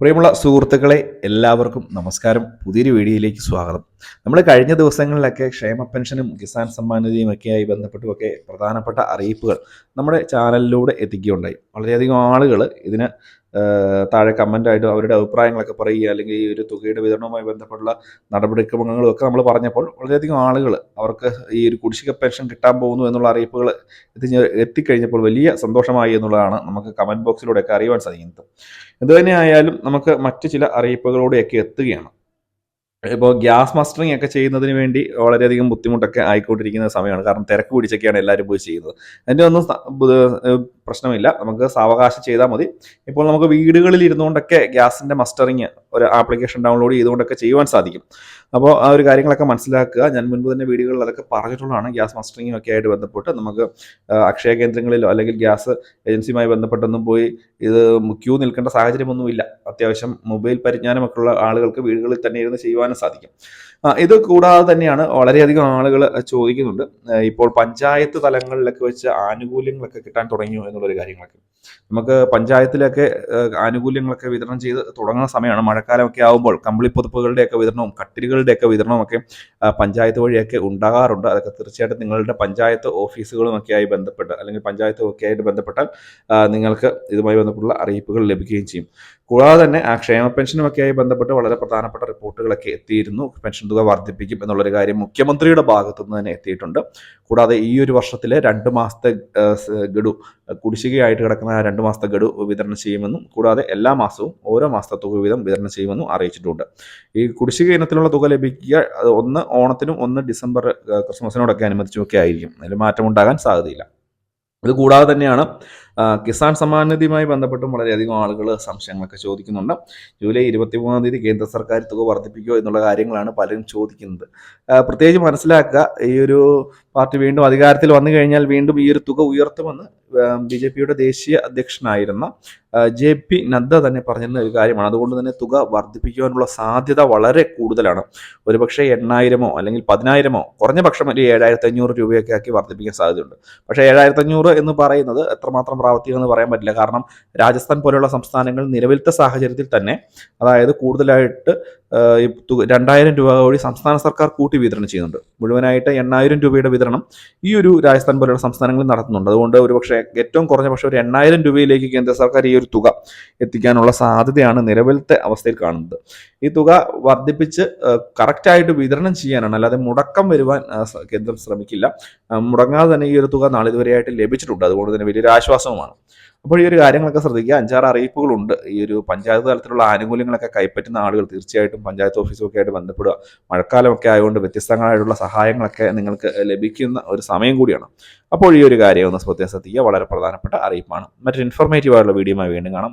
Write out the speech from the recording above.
പ്രിയമുള്ള സുഹൃത്തുക്കളെ എല്ലാവർക്കും നമസ്കാരം. പുതിയൊരു വീഡിയോയിലേക്ക് സ്വാഗതം. നമ്മൾ കഴിഞ്ഞ ദിവസങ്ങളിലൊക്കെ ക്ഷേമ പെൻഷനും കിസാൻ സമ്മാൻ നിധിയും ഒക്കെയായി ബന്ധപ്പെട്ടുമൊക്കെ പ്രധാനപ്പെട്ട അറിയിപ്പുകൾ നമ്മുടെ ചാനലിലൂടെ എത്തിക്കുകയുണ്ടായി. വളരെയധികം ആളുകൾ ഇതിന് താഴെ കമന്റായിട്ട് അവരുടെ അഭിപ്രായങ്ങളൊക്കെ പറയുക അല്ലെങ്കിൽ ഈ ഒരു തുകയുടെ വിതരണവുമായി ബന്ധപ്പെട്ടുള്ള നടപടിക്രമങ്ങളും ഒക്കെ നമ്മൾ പറഞ്ഞപ്പോൾ വളരെയധികം ആളുകൾ അവർക്ക് ഈ ഒരു കുടിശ്ശിക പെൻഷൻ കിട്ടാൻ പോകുന്നു എന്നുള്ള അറിയിപ്പുകൾ എത്തിഞ്ഞ് എത്തിക്കഴിഞ്ഞപ്പോൾ വലിയ സന്തോഷമായി എന്നുള്ളതാണ് നമുക്ക് കമന്റ് ബോക്സിലൂടെയൊക്കെ അറിയുവാൻ സാധിക്കുന്നത്. എന്തുതന്നെയായാലും നമുക്ക് മറ്റു ചില അറിയിപ്പുകളോടെയൊക്കെ എത്തുകയാണ്. ഇപ്പോൾ ഗ്യാസ് മസ്റ്ററിങ് ഒക്കെ ചെയ്യുന്നതിന് വേണ്ടി വളരെയധികം ബുദ്ധിമുട്ടൊക്കെ ആയിക്കൊണ്ടിരിക്കുന്ന സമയമാണ്. കാരണം തിരക്ക് പിടിച്ചൊക്കെയാണ് എല്ലാവരും പോയി ചെയ്യുന്നത്. അതിന്റെ ഒന്നും പ്രശ്നമില്ല. നമുക്ക് സാവകാശം ചെയ്താൽ മതി. ഇപ്പോൾ നമുക്ക് വീടുകളിൽ ഇരുന്നുകൊണ്ടൊക്കെ ഗ്യാസിന്റെ മസ്റ്ററിങ് ഒരു ആപ്ലിക്കേഷൻ ഡൗൺലോഡ് ചെയ്തുകൊണ്ടൊക്കെ ചെയ്യുവാൻ സാധിക്കും. അപ്പോൾ ആ ഒരു കാര്യങ്ങളൊക്കെ മനസ്സിലാക്കുക. ഞാൻ മുൻപ് തന്നെ വീഡിയോകളിൽ അതൊക്കെ പറഞ്ഞിട്ടുള്ളതാണ്. ഗ്യാസ് മസ്റ്ററിങ്ങും ഒക്കെ ആയിട്ട് ബന്ധപ്പെട്ട് നമുക്ക് അക്ഷയ കേന്ദ്രങ്ങളിലോ അല്ലെങ്കിൽ ഗ്യാസ് ഏജൻസിയുമായി ബന്ധപ്പെട്ടൊന്നും പോയി ഇത് ക്യൂ നിൽക്കേണ്ട സാഹചര്യമൊന്നുമില്ല. അത്യാവശ്യം മൊബൈൽ പരിജ്ഞാനമൊക്കെ ഉള്ള ആളുകൾക്ക് വീടുകളിൽ തന്നെ ഇരുന്ന് ചെയ്യുവാനും സാധിക്കും. ഇത് കൂടാതെ തന്നെയാണ് വളരെയധികം ആളുകൾ ചോദിക്കുന്നുണ്ട്. ഇപ്പോൾ പഞ്ചായത്ത് തലങ്ങളിലൊക്കെ വെച്ച് ആനുകൂല്യങ്ങളൊക്കെ കിട്ടാൻ തുടങ്ങിയോ എന്നുള്ളൊരു കാര്യങ്ങളൊക്കെ. നമുക്ക് പഞ്ചായത്തിലൊക്കെ ആനുകൂല്യങ്ങളൊക്കെ വിതരണം ചെയ്ത് തുടങ്ങുന്ന സമയമാണ്. മഴക്കാലമൊക്കെ ആകുമ്പോൾ കമ്പിളിപ്പൊതുപ്പുകളുടെയൊക്കെ വിതരണവും കട്ടിലുകളുടെയൊക്കെ വിതരണവും ഒക്കെ പഞ്ചായത്ത് വഴിയൊക്കെ ഉണ്ടാകാറുണ്ട്. അതൊക്കെ തീർച്ചയായിട്ടും നിങ്ങളുടെ പഞ്ചായത്ത് ഓഫീസുകളുമൊക്കെ ആയി ബന്ധപ്പെട്ട് അല്ലെങ്കിൽ പഞ്ചായത്തും ഒക്കെ ആയിട്ട് ബന്ധപ്പെട്ടാൽ നിങ്ങൾക്ക് ഇതുമായി ബന്ധപ്പെട്ടുള്ള അറിയിപ്പുകൾ ലഭിക്കുകയും ചെയ്യും. കൂടാതെ തന്നെ ആ ക്ഷേമ പെൻഷനുമൊക്കെയായി ബന്ധപ്പെട്ട് വളരെ പ്രധാനപ്പെട്ട റിപ്പോർട്ടുകളൊക്കെ എത്തിയിരുന്നു. പെൻഷൻ തുക വർദ്ധിപ്പിക്കും എന്നുള്ളൊരു കാര്യം മുഖ്യമന്ത്രിയുടെ ഭാഗത്തു നിന്ന് തന്നെ എത്തിയിട്ടുണ്ട്. കൂടാതെ ഈ ഒരു വർഷത്തിലെ രണ്ട് മാസത്തെ ഗഡു കുടിശ്ശികയായിട്ട് കിടക്കുന്ന ആ രണ്ട് മാസത്തെ ഗഡു വിതരണം ചെയ്യുമെന്നും കൂടാതെ എല്ലാ മാസവും ഓരോ മാസത്തെ തുക വീതം വിതരണം ചെയ്യുമെന്നും അറിയിച്ചിട്ടുണ്ട്. ഈ കുടിശ്ശിക ഇനത്തിലുള്ള തുക ലഭിക്കുക ഒന്ന് ഓണത്തിനും ഒന്ന് ഡിസംബർ ക്രിസ്മസിനോടൊക്കെ അനുബന്ധിച്ചുമൊക്കെ ആയിരിക്കും. അതിൽ മാറ്റമുണ്ടാകാൻ സാധ്യതയില്ല. ഇത് കൂടാതെ തന്നെയാണ് കിസാൻ സമ്മാൻ നിധിയുമായി ബന്ധപ്പെട്ടും വളരെയധികം ആളുകൾ സംശയങ്ങളൊക്കെ ചോദിക്കുന്നുണ്ട്. ജൂലൈ ഇരുപത്തി മൂന്നാം തീയതി കേന്ദ്ര സർക്കാർ തുക വർദ്ധിപ്പിക്കുമോ എന്നുള്ള കാര്യങ്ങളാണ് പലരും ചോദിക്കുന്നത്. പ്രത്യേകിച്ച് മനസ്സിലാക്കുക ഈ ഒരു പാർട്ടി വീണ്ടും അധികാരത്തിൽ വന്നു കഴിഞ്ഞാൽ വീണ്ടും ഈ ഒരു തുക ഉയർത്തുമെന്ന് ബി ജെ പിയുടെ ദേശീയ അധ്യക്ഷനായിരുന്ന ജെ പി നദ്ദ തന്നെ പറഞ്ഞിരുന്ന ഒരു കാര്യമാണ്. അതുകൊണ്ട് തന്നെ തുക വർദ്ധിപ്പിക്കുവാനുള്ള സാധ്യത വളരെ കൂടുതലാണ്. ഒരുപക്ഷെ എണ്ണായിരമോ അല്ലെങ്കിൽ പതിനായിരമോ കുറഞ്ഞ പക്ഷം ഒരു ഏഴായിരത്തി അഞ്ഞൂറ് രൂപയൊക്കെ ആക്കി വർദ്ധിപ്പിക്കാൻ സാധ്യതയുണ്ട്. പക്ഷേ ഏഴായിരത്തി അഞ്ഞൂറ് എന്ന് പറയുന്നത് എത്രമാത്രം പ്രാവർത്തികം എന്ന് പറയാൻ പറ്റില്ല. കാരണം രാജസ്ഥാൻ പോലെയുള്ള സംസ്ഥാനങ്ങൾ നിലവിലത്തെ സാഹചര്യത്തിൽ തന്നെ അതായത് കൂടുതലായിട്ട് രണ്ടായിരം രൂപ കൂടി സംസ്ഥാന സർക്കാർ കൂട്ടി വിതരണം ചെയ്യുന്നുണ്ട്. മുഴുവനായിട്ട് എണ്ണായിരം രൂപയുടെ വിതരണം ഈ ഒരു രാജസ്ഥാൻ പോലെയുള്ള സംസ്ഥാനങ്ങളിൽ നടത്തുന്നുണ്ട്. അതുകൊണ്ട് ഒരുപക്ഷെ ഏറ്റവും കുറഞ്ഞ പക്ഷേ ഒരു എണ്ണായിരം രൂപയിലേക്ക് കേന്ദ്ര സർക്കാർ ഈ ഒരു തുക എത്തിക്കാനുള്ള സാധ്യതയാണ് നിലവിലത്തെ അവസ്ഥയിൽ കാണുന്നത്. ഈ തുക വർദ്ധിപ്പിച്ച് കറക്റ്റായിട്ട് വിതരണം ചെയ്യാനാണ് അല്ലാതെ മുടക്കം വരുവാൻ കേന്ദ്രം ശ്രമിക്കില്ല. മുടങ്ങാതെ തന്നെ ഈ ഒരു തുക നാളിതുവരെയായിട്ട് ലഭിച്ചിട്ടുണ്ട്. അതുകൊണ്ട് തന്നെ വലിയൊരു ആശ്വാസവുമാണ്. അപ്പോൾ ഈ ഒരു കാര്യങ്ങളൊക്കെ ശ്രദ്ധിക്കുക. അഞ്ചാറ് അറിയിപ്പുകളുണ്ട്. ഈ ഒരു പഞ്ചായത്ത് തലത്തിലുള്ള ആനുകൂല്യങ്ങളൊക്കെ കൈപ്പറ്റുന്ന ആളുകൾ തീർച്ചയായിട്ടും പഞ്ചായത്ത് ഓഫീസുമൊക്കെ ആയിട്ട് ബന്ധപ്പെടുക. മഴക്കാലമൊക്കെ ആയതുകൊണ്ട് വ്യത്യസ്തങ്ങളായിട്ടുള്ള സഹായങ്ങളൊക്കെ നിങ്ങൾക്ക് ലഭിക്കുന്ന ഒരു സമയം കൂടിയാണ്. അപ്പോൾ ഈ ഒരു കാര്യം ഒന്ന് ശ്രദ്ധിക്കുക. വളരെ പ്രധാനപ്പെട്ട അറിയിപ്പാണ്. മറ്റൊരു ഇൻഫോർമേറ്റീവ് ആയിട്ടുള്ള വീഡിയോയുമായി വീണ്ടും കാണാം.